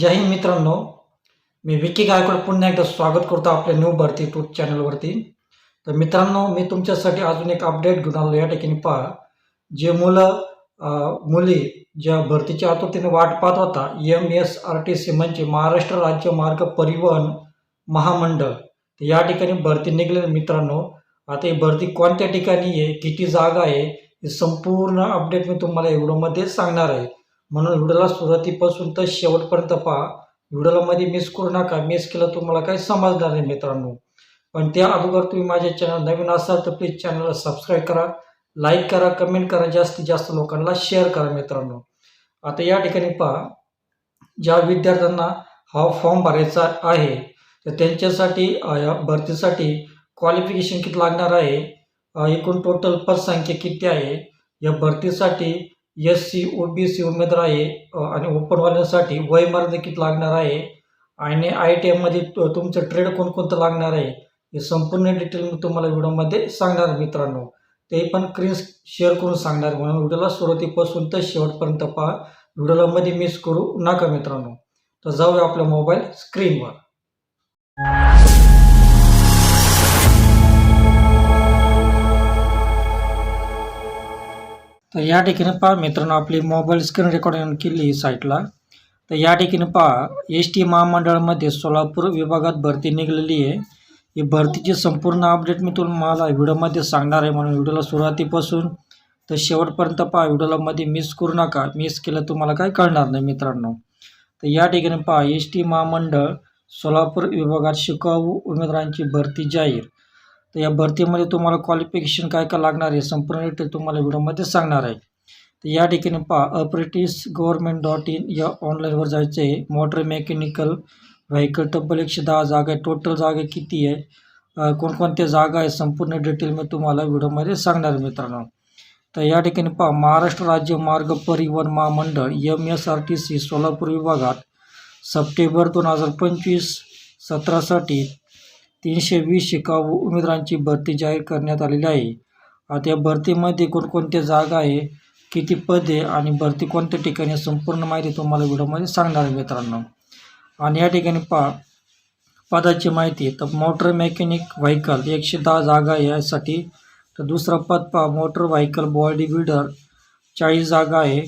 जय हिंद मित्रांनो. मी विकी गायकवाड पुन्हा एकदा स्वागत करतो आपल्या न्यू भरती टूर चॅनलवरती तर मित्रांनो मी तुमच्यासाठी अजून एक अपडेट घेऊन आलो. या ठिकाणी पहा. जे मुलं मुली ज्या भरतीच्या आतुरतेने वाट पाहत होता M S R T C म्हणजे महाराष्ट्र राज्य मार्ग परिवहन महामंडळ. तर या ठिकाणी भरती निघाली मित्रांनो. आता ही भरती कोणत्या ठिकाणी आहे किती जागा आहे हे संपूर्ण अपडेट मी तुम्हाला या व्हिडिओमध्ये सांगणार आहे. म्हणून व्हिडिओला सुरुवातीपासून तर शेवटपर्यंत पहा. व्हिडिओला मध्ये मिस करू नका. मिस केलं तुम्हाला काही समजणार नाही मित्रांनो. पण त्या अगोदर तुम्ही माझ्या चॅनल नवीन असाल तर प्लीज चॅनलला सबस्क्राईब करा. लाईक करा कमेंट करा. जास्तीत जास्त लोकांना शेअर करा मित्रांनो. आता या ठिकाणी पहा. ज्या विद्यार्थ्यांना हा फॉर्म भरायचा आहे तर त्यांच्यासाठी या भरतीसाठी क्वालिफिकेशन किती लागणार आहे. एकूण टोटल पदसंख्या किती आहे? या भरतीसाठी S C O B C उमेदवार आहे आणि ओपनवाल्यांसाठी वयमर्यादा किती लागणार आहे. आणि आय टी एममध्ये तुमचं ट्रेड कोणकोणतं लागणार आहे हे संपूर्ण डिटेल मी तुम्हाला व्हिडिओमध्ये सांगणार मित्रांनो. ते पण स्क्रीन शेअर करून सांगणार म्हणून व्हिडिओला सुरुवातीपासून तर शेवटपर्यंत पहा. व्हिडिओला मध्ये मिस करू नका मित्रांनो. तर जाऊया आपल्या मोबाईल स्क्रीनवर तर या ठिकाणी पहा मित्रांनो आपली मोबाईल स्क्रीन रेकॉर्डिंग केली आहे साईटला तर या ठिकाणी पहा एस टी महामंडळामध्ये सोलापूर विभागात भरती निघालेली आहे. ही भरतीची संपूर्ण अपडेट मी तुम्हाला व्हिडिओमध्ये सांगणार आहे म्हणून व्हिडिओला सुरुवातीपासून तर शेवटपर्यंत पहा व्हिडिओला मध्ये मिस करू नका. मिस केलं तुम्हाला काय कळणार नाही मित्रांनो. तर या ठिकाणी पहा एस टी महामंडळ सोलापूर विभागात शिकाऊ उमेदवारांची भरती जाहीर. तर या भरतीमध्ये तुम्हाला क्वालिफिकेशन काय काय लागणार आहे संपूर्ण डिटेल तुम्हाला व्हिडिओमध्ये सांगणार आहे. तर या ठिकाणी पहा अप्रेटिस गव्हर्नमेंट डॉट इन या ऑनलाईनवर जायचं आहे मोटर मेकॅनिकल व्हेकल तब्बल एकशे दहा जागा आहे. टोटल जागा किती आहे? कोणकोणत्या जागा आहे? संपूर्ण डिटेल मी तुम्हाला व्हिडिओमध्ये सांगणार आहे मित्रांनो. तर या ठिकाणी पहा महाराष्ट्र राज्य मार्ग परिवहन महामंडळ M S R T C Solapur विभागात सप्टेंबर दोन हजार पंचवीस सतरासाठी तीनशे वीस शिकाऊ उमेदवारांची भरती जाहीर करण्यात आलेली आहे. आता या भरतीमध्ये कोणकोणत्या जागा आहे किती पदे आणि भरती कोणत्या ठिकाणी संपूर्ण माहिती तुम्हाला व्हिडिओमध्ये सांगणार आहे मित्रांनो. आणि या ठिकाणी पा पदाची माहिती तर मोटर मेकॅनिक व्हेकल एकशे दहा जागा आहे यासाठी. तर दुसरं पद पा मोटर व्हायकल बॉडी बिल्डर चाळीस जागा आहे.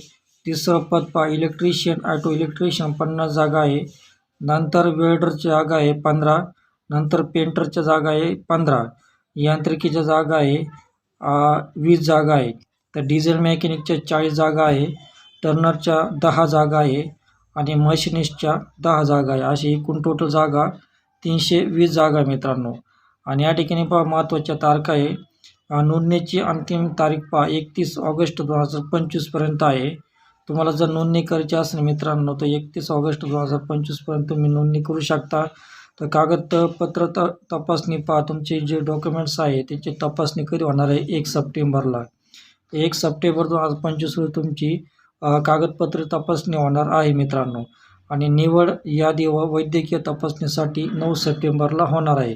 तिसरं पद पा इलेक्ट्रिशियन ॲटो इलेक्ट्रिशियन पन्नास जागा आहे. नंतर वेल्डरची जागा आहे पंधरा. नंतर पेंटरच्या जागा आहे पंधरा यांत्रिकीच्या जागा आहे वीस जागा आहे. तर डिझेल मेकॅनिकच्या चाळीस जागा आहे टर्नरच्या दहा जागा आहे आणि मशिनिस्टच्या दहा जागा आहे. अशी एकूण टोटल जागा तीनशे वीस जागा आहे मित्रांनो. आणि या ठिकाणी पहा महत्त्वाच्या तारखा आहे. नोंदणीची अंतिम तारीख पहा एकतीस ऑगस्ट दोन हजार पंचवीसपर्यंत आहे. तुम्हाला जर नोंदणी करायची असेल मित्रांनो तर एकतीस ऑगस्ट दोन हजार पंचवीसपर्यंत तुम्ही नोंदणी करू शकता. तर कागदपत्र त तपासणी पहा. तुमचे जे डॉक्युमेंट्स आहे त्याची तपासणी कधी होणार आहे? एक सप्टेंबरला. एक सप्टेंबर दोन हजार पंचवीस रोजी तुमची अ, कागदपत्र तपासणी होणार आहे मित्रांनो. आणि निवड यादी व वैद्यकीय तपासणीसाठी नऊ सप्टेंबरला होणार आहे.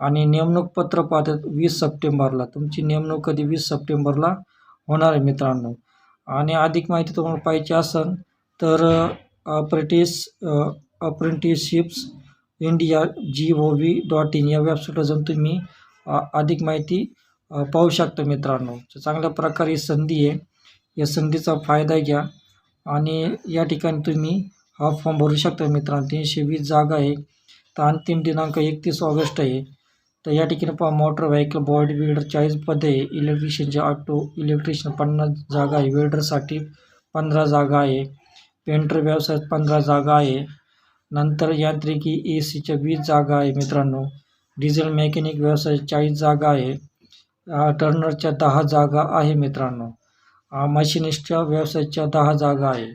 आणि नेमणूक पत्र पाहतात वीस सप्टेंबरला. तुमची नेमणूक कधी वीस सप्टेंबरला होणार आहे मित्रांनो. आणि अधिक माहिती तुम्हाला पाहिजे असेल तर apprentice apprenticeships India G O V dot in या वेबसाईटवर जाऊन तुम्ही अधिक माहिती पाहू शकता मित्रांनो. तर चांगल्या प्रकारे ही संधी आहे. या संधीचा फायदा घ्या. आणि या ठिकाणी तुम्ही हा फॉर्म भरू शकता मित्रांनो. तीनशे वीस जागा आहे. तर अंतिम दिनांक एकतीस ऑगस्ट आहे. तर या ठिकाणी पहा मोटर व्हेकल बॉडी बिल्डर चाळीस पदे आहे. इलेक्ट्रिशियनचे ऑटो इलेक्ट्रिशियन पन्नास जागा आहे. वेल्डरसाठी पंधरा जागा आहे. पेंटर व्यवसायात पंधरा जागा आहे. नंतर यांत्रिकी ए सीच्या वीस जागा आहे मित्रांनो. डिझेल मेकॅनिक व्यवसाय चाळीस जागा आहे. टर्नरच्या दहा जागा आहे मित्रांनो. मशिनिस्टच्या व्यवसायाच्या दहा जागा आहे.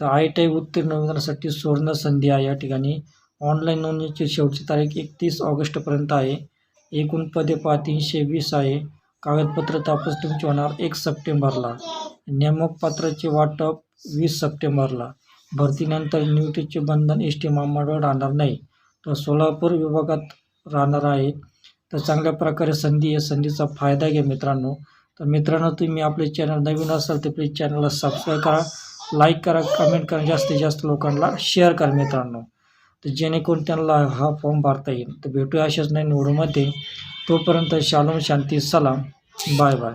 तर आय टी आय उत्तीर्ण उमेदवारासाठी सुवर्ण संधी आहे या ठिकाणी. ऑनलाईन नोंदणीची शेवटची तारीख एकतीस ऑगस्टपर्यंत आहे. एकूण पदे पहा तीनशे वीस आहे. कागदपत्र तापस तुमची होणार एक सप्टेंबरला. नेमक पत्राचे वाटप वीस सप्टेंबरला. भरतीनंतर नियुक्तीचे बंधन एस टी महामंडळ राहणार नाही. तर सोलापूर विभागात राहणार आहे. तर चांगल्या प्रकारे संधी आहे संधीचा फायदा घ्या मित्रांनो. तर मित्रांनो तुम्ही आपले चॅनल नवीन असाल तर प्लीज चॅनलला सबस्क्राईब करा लाईक करा कमेंट करा जास्तीत जास्त लोकांना शेअर करा मित्रांनो. तर जेणेकरून त्यांना हा फॉर्म भरता येईल. तर भेटूया अशाच नाही निवडूमध्ये तोपर्यंत शालोम शांती सलाम. Bye bye